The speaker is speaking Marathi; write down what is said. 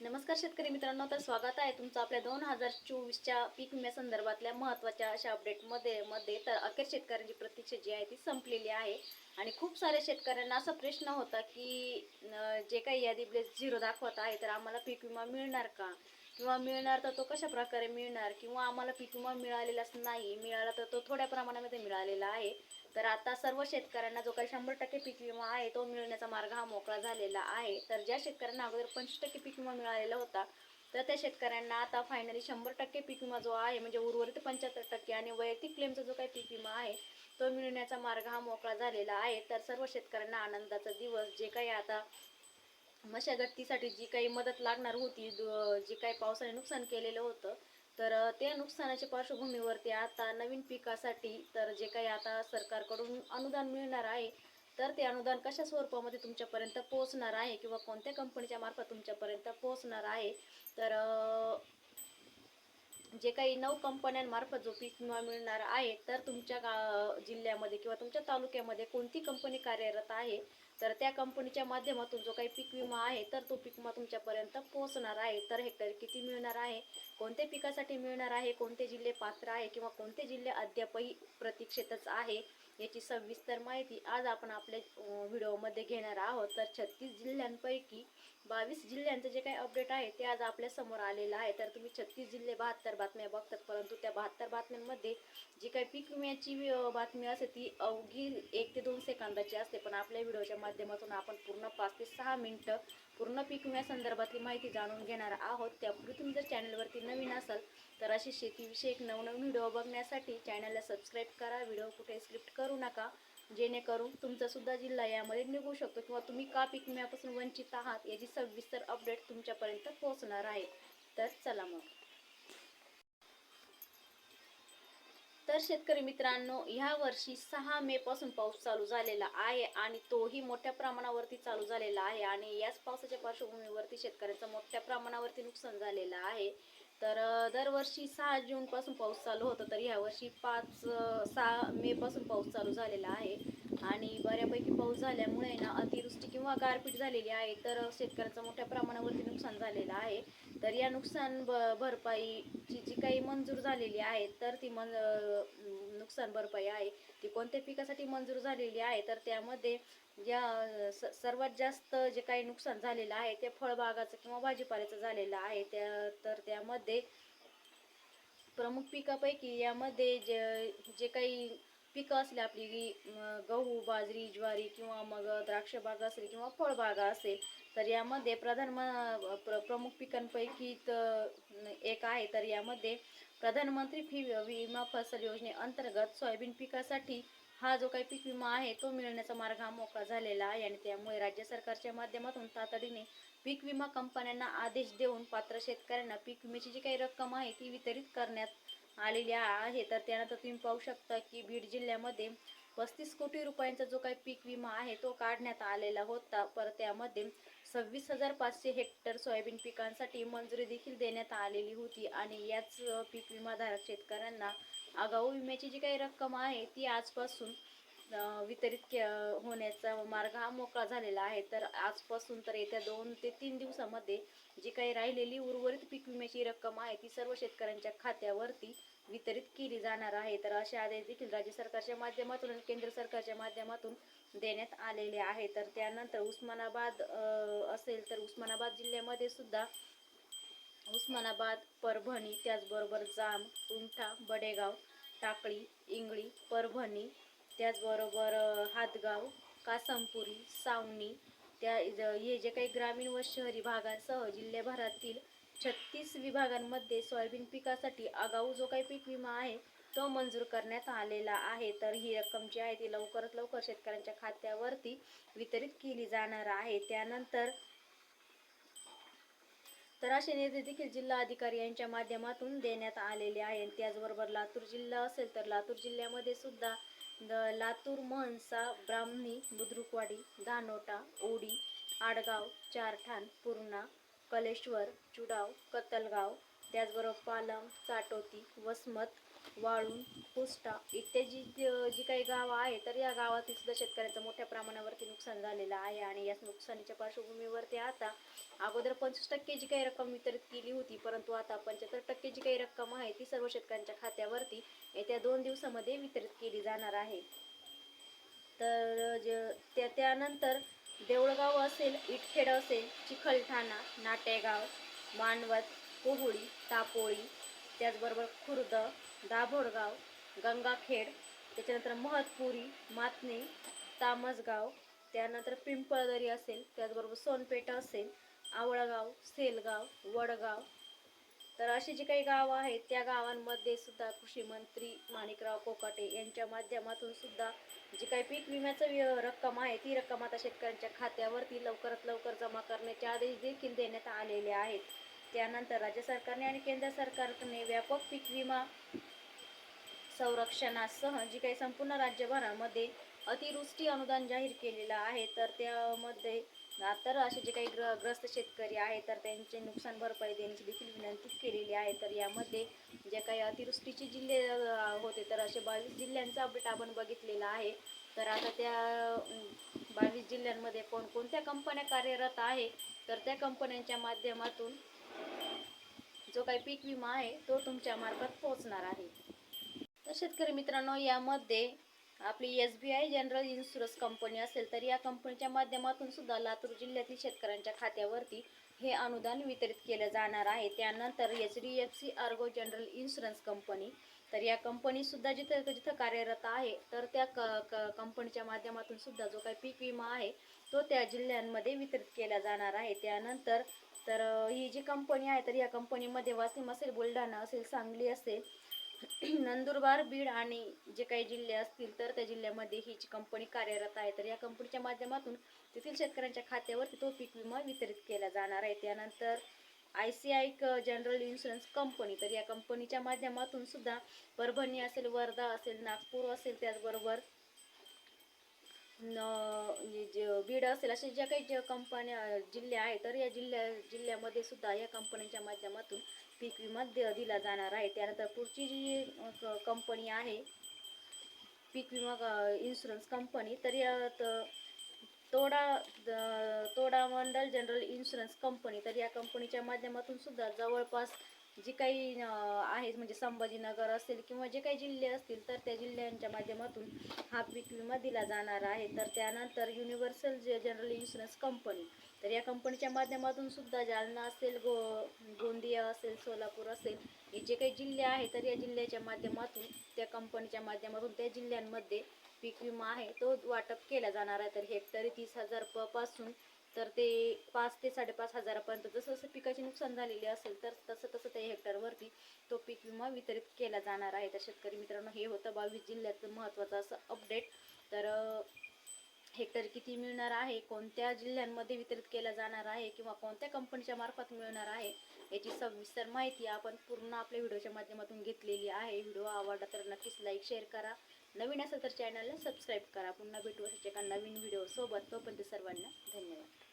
नमस्कार शेतकरी मित्रांनो तर स्वागत आहे तुमचं आपल्या दोन हजार चोवीसच्या पीक विम्या संदर्भातल्या महत्त्वाच्या अशा अपडेटमध्ये मध्ये तर अखेर शेतकऱ्यांची प्रतीक्षा जी आहे ती संपलेली आहे. आणि खूप साऱ्या शेतकऱ्यांना असा प्रश्न होता की जे काही यादी ब्लेस झिरो दाखवत आहे तर आम्हाला पीक विमा मिळणार का? किंवा मिळणार तर तो कशा प्रकारे मिळणार? किंवा आम्हाला पीक विमा मिळालेलाच नाही मिळाला तर तो थोड्या प्रमाणामध्ये मिळालेला आहे. तर आता सर्व शेतकऱ्यांना जो काही शंभर टक्के पीक विमा आहे तो मिळण्याचा मार्ग हा मोकळा झालेला आहे. तर ज्या शेतकऱ्यांना अगोदर पंचवीस टक्के पीक विमा मिळालेला होता तर त्या शेतकऱ्यांना आता फायनली शंभर टक्के पीक विमा जो आहे म्हणजे उर्वरित पंच्याहत्तर टक्के आणि वैयक्तिक क्लेमचा जो काही पीक विमा आहे तो मिळण्याचा मार्ग हा मोकळा झालेला आहे. तर सर्व शेतकऱ्यांना आनंदाचा दिवस जे काही आता मशागतीसाठी जी काही मदत लागणार होती जे जी काही पावसाने नुकसान केलेलं होतं तर त्या नुकसानाच्या पार्श्वभूमीवरती आता नवीन पिकासाठी तर जे काही आता सरकारकडून अनुदान मिळणार आहे तर ते अनुदान कशा स्वरूपामध्ये तुमच्यापर्यंत पोहोचणार आहे किंवा कोणत्या कंपनीच्या मार्फत तुमच्यापर्यंत पोहोचणार आहे तर जे काही नऊ कंपन्यांमार्फत जो पीक विमा मिळणार आहे तर तुमच्या गा जिल्ह्यामध्ये किंवा तुमच्या तालुक्यामध्ये कोणती कंपनी कार्यरत आहे तर त्या कंपनीच्या माध्यमातून जो काही पीक विमा आहे तर तो पीक विमा तुमच्यापर्यंत पोहोचणार आहे. तर हेक्टर किती मिळणार आहे? कोणत्या पिकासाठी मिळणार आहे? कोणते जिल्हे पात्र आहे? किंवा कोणते जिल्हे अद्यापही प्रतीक्षेतच आहे? याची सविस्तर माहिती आज आपण आपल्या व्हिडिओमध्ये घेणार आहोत. तर छत्तीस जिल्ह्यांपैकी बावीस जिल्ह्यांचं जे काही अपडेट आहे ते आज आपल्यासमोर आलेलं आहे. तर तुम्ही छत्तीस जिल्हे बहात्तर बातम्या बघतात परंतु त्या बहात्तर बातम्यांमध्ये जी काही पीक विम्याची बातमी असते ती अवघी एक ते दोन सेकंदाची असते. पण आपल्या व्हिडिओच्या माध्यमातून आपण पूर्ण पाच ते सहा मिनटं पूर्ण पीक विम्यासंदर्भातली माहिती जाणून घेणार आहोत. त्यापूर्वी तुम्ही जर चॅनलवरती नवीन असाल तर अशी शेतीविषयक नवनवीन व्हिडिओ बघण्यासाठी चॅनलला सबस्क्राईब करा. व्हिडिओ कुठे स्क्रिप्ट करू नका. जेणेकरून तुमचासुद्धा जिल्हा यामध्ये निघू शकतो किंवा तुम्ही का पीक विम्यापासून वंचित आहात याची सविस्तर अपडेट तुमच्यापर्यंत पोहोचणार आहे. तर चला मग. तर शेतकरी मित्रांनो ह्या वर्षी सहा मे पासून पाऊस चालू झालेला आहे आणि तोही मोठ्या प्रमाणावरती चालू झालेला आहे आणि याच पावसाच्या पार्श्वभूमीवरती शेतकऱ्यांचं मोठ्या प्रमाणावरती नुकसान झालेलं आहे. तर दरवर्षी सहा जूनपासून पाऊस चालू होतं तर ह्या वर्षी पाच सहा मेपासून पाऊस चालू झालेला आहे. आणि बऱ्यापैकी पाऊस झाल्यामुळे ना अतिवृष्टी किंवा गारपीट झालेली आहे तर शेतकऱ्यांचं मोठ्या प्रमाणावरती नुकसान झालेलं आहे. तर या नुकसान ब भरपाईची जी काही मंजूर झालेली आहे तर ती मन नुकसान भरपाई आहे. ती कोणत्या पिकासाठी मंजूर झालेली आहे तर त्यामध्ये ज्या स- सर्वात जास्त जे काही नुकसान झालेलं आहे ते फळबागाचं किंवा भाजीपाल्याचं झालेलं आहे. त्या तर त्यामध्ये प्रमुख पिकापैकी यामध्ये जे जे काही पिकं असले आपली गहू बाजरी ज्वारी किंवा मग द्राक्षबाग असेल किंवा फळबागा असेल तर यामध्ये प्रधान प्र प्रमुख पिकांपैकी एक आहे. तर यामध्ये प्रधानमंत्री फी विमा फसल योजनेअंतर्गत सोयाबीन पिकासाठी हा जो काही पीक विमा आहे तो मिळण्याचा मार्ग हा मोकळा झालेला आहे आणि त्यामुळे राज्य सरकारच्या माध्यमातून तातडीने पीक विमा कंपन्यांना आदेश देऊन पात्र शेतकऱ्यांना पीक विम्याची जी काही रक्कम आहे ती वितरित करण्यात आलेली आहे तर त्यानंतर तुम्ही पाहू शकता की बीड जिल्ह्यामध्ये पस्तीस कोटी रुपयांचा जो काही पीक विमा आहे तो काढण्यात आलेला होता. पर त्यामध्ये सव्वीस हजार पाचशे हेक्टर सोयाबीन पिकांसाठी मंजुरी देखील देण्यात आलेली होती आणि याच पीक विमाधारक शेतकऱ्यांना आगाऊ विम्याची जी काही रक्कम आहे ती आजपासून वितरित के होण्याचा मार्ग हा मोकळा झालेला आहे. तर आजपासून तर येत्या दोन ते तीन दिवसामध्ये जी काही राहिलेली उर्वरित पीक विम्याची रक्कम आहे ती सर्व शेतकऱ्यांच्या खात्यावरती वितरित केली जाणार आहे. तर असे आदेश देखील राज्य सरकारच्या माध्यमातून आणि केंद्र सरकारच्या माध्यमातून देण्यात आलेले आहे. तर त्यानंतर उस्मानाबाद असेल तर उस्मानाबाद जिल्ह्यामध्ये सुद्धा उस्मानाबाद परभणी त्याचबरोबर जाम उमठा बडेगाव टाकळी इंगळी परभणी त्याचबरोबर हातगाव कासमपुरी सावनी त्या हे जे काही ग्रामीण व शहरी भागांसह जिल्ह्याभरातील छत्तीस विभागांमध्ये सोयाबीन पिकासाठी आगाऊ जो काही पीक विमा आहे तो मंजूर करण्यात आलेला आहे. तर ही रक्कम जी आहे ती लवकरात लवकर शेतकऱ्यांच्या खात्यावरती वितरित केली जाणार आहे. त्यानंतर तर असे निर्देश देखील जिल्हा अधिकारी यांच्या माध्यमातून देण्यात आलेले आहे त्याचबरोबर लातूर जिल्हा असेल तर लातूर जिल्ह्यामध्ये सुद्धा द- लातूर म्हणसा ब्राह्मणी बुद्रुकवाडी धानोटा ओडी आडगाव चारठाण पूर्णा कलेश्वर चुडाव कतलगाव त्याचबरोबर पालम चाटोती वसमत वाळून पुष्टा इत्यादी जी काही गावं आहे तर या गावातील सुद्धा शेतकऱ्यांचं मोठ्या प्रमाणावरती नुकसान झालेलं आहे. आणि या नुकसानीच्या पार्श्वभूमीवरती आता अगोदर पंचवीस टक्के जी काही रक्कम वितरित केली होती परंतु आता पंच्याहत्तर टक्के जी काही रक्कम आहे ती सर्व शेतकऱ्यांच्या खात्यावरती येत्या दोन दिवसामध्ये वितरित केली जाणार आहे. तर ज- त्या त्यानंतर देवळगाव असेल इटखेड असेल चिखलठाणा नाटेगाव मानवत पोहुळी तापोळी त्याचबरोबर खुर्द दाभोडगाव गंगाखेड त्याच्यानंतर महतपुरी मातने तामसगाव त्यानंतर पिंपळदरी असेल त्याचबरोबर सोनपेठ असेल आवळगाव सेलगाव वडगाव. तर अशी जी काही गावं आहेत त्या गावांमध्ये सुद्धा कृषी मंत्री माणिकराव कोकाटे यांच्या माध्यमातून सुद्धा जी काही पीक विम्याचं रक्कम आहे ती रक्कम आता शेतकऱ्यांच्या खात्यावरती लवकरात लवकर जमा करण्याचे आदेश देखील देण्यात आलेले आहेत. त्यानंतर राज्य सरकारने आणि केंद्र सरकारने व्यापक पीक विमा संरक्षणासह जी काही संपूर्ण राज्यभरामध्ये अतिवृष्टी अनुदान जाहीर केलेलं आहे तर त्यामध्ये तर असे जे काही ग्र ग्रस्त शेतकरी आहे तर त्यांचे नुकसान भरपाई देण्याची देखील विनंती केलेली आहे. तर यामध्ये जे काही अतिवृष्टीचे जिल्हे होते तर असे बावीस जिल्ह्यांचा अपडेट आपण बघितलेला आहे. तर आता त्या बावीस जिल्ह्यांमध्ये कोणकोणत्या कंपन्या कार्यरत आहे तर त्या कंपन्यांच्या माध्यमातून जो काही पीक विमा आहे तो तुमच्या मार्फत पोहोचणार आहे. तर शेतकरी मित्रांनो यामध्ये आपली S B I general insurance company असेल तर या कंपनीच्या माध्यमातून सुद्धा लातूर जिल्ह्यातील शेतकऱ्यांच्या खात्यावरती हे अनुदान वितरित केलं जाणार आहे. त्यानंतर H D F C ergo general insurance company तर या कंपनीसुद्धा जिथं जिथं कार्यरत आहे तर त्या क क कंपनीच्या माध्यमातून सुद्धा जो काही पीक विमा आहे तो त्या जिल्ह्यांमध्ये वितरित केला जाणार आहे. त्यानंतर तर ही जी कंपनी आहे तर या कंपनीमध्ये वाशिम असेल बुलढाणा असेल सांगली असेल नंदुरबार बीड आणि जे काही जिल्हे असतील तर त्या जिल्ह्यामध्ये ही जी कंपनी कार्यरत आहे तर या कंपनीच्या माध्यमातून तेथील शेतकऱ्यांच्या खात्यावरती तो पीक विमा वितरित केला जाणार आहे. त्यानंतर I C I general insurance company तर या कंपनीच्या माध्यमातून सुद्धा परभणी असेल वर्धा असेल नागपूर असेल त्याचबरोबर न जे बीड असेल अशा ज्या काही ज्या कंपन्या जिल्हे आहेत तर या जिल्ह्या जिल्ह्यामध्ये सुद्धा या कंपन्यांच्या माध्यमातून पीक विमा दे दिला जाणार आहे. त्यानंतर पुढची जी कंपनी आहे पीक विमा इन्शुरन्स कंपनी तर या तोडा तोडा मंडल जनरल इन्शुरन्स कंपनी तर या कंपनीच्या माध्यमातून सुद्धा जवळपास जी काही आहे आहेत म्हणजे संभाजीनगर असेल किंवा जे काही जिल्हे असतील तर त्या जिल्ह्यांच्या माध्यमातून हा पीक विमा दिला जाणार आहे. तर त्यानंतर युनिव्हर्सल जे जनरल इन्शुरन्स कंपनी तर या कंपनीच्या माध्यमातून सुद्धा जालना असेल गो गोंदिया असेल सोलापूर असेल हे जे काही जिल्हे आहेत तर या जिल्ह्याच्या माध्यमातून त्या कंपनीच्या माध्यमातून त्या जिल्ह्यांमध्ये पीक विमा आहे तो वाटप केला जाणार आहे. तर हेक्टरी तीस हजारपासून तर ते पाच ते साडेपाच हजारापर्यंत जसं जसं पिकाचे नुकसान झालेले असेल तर तसं तसं त्या हेक्टरवरती तो पीक विमा वितरित केला जाणार आहे. तर शेतकरी मित्रांनो हे होतं बावीस जिल्ह्याचं महत्त्वाचं असं अपडेट तर हेक्टर किती मिळणार आहे कोणत्या जिल्ह्यांमध्ये वितरित केला जाणार आहे किंवा कोणत्या कंपनीच्या मार्फत मिळणार आहे याची सविस्तर माहिती आपण पूर्ण आपल्या व्हिडिओच्या माध्यमातून घेतलेली आहे. व्हिडिओ आवडला तर नक्कीच लाईक शेअर करा. नवीन असेल तर चॅनलला सबस्क्राईब करा. पुन्हा भेटू अशाच एका नवीन व्हिडिओसोबत तोपर्यंत सर्वांना धन्यवाद.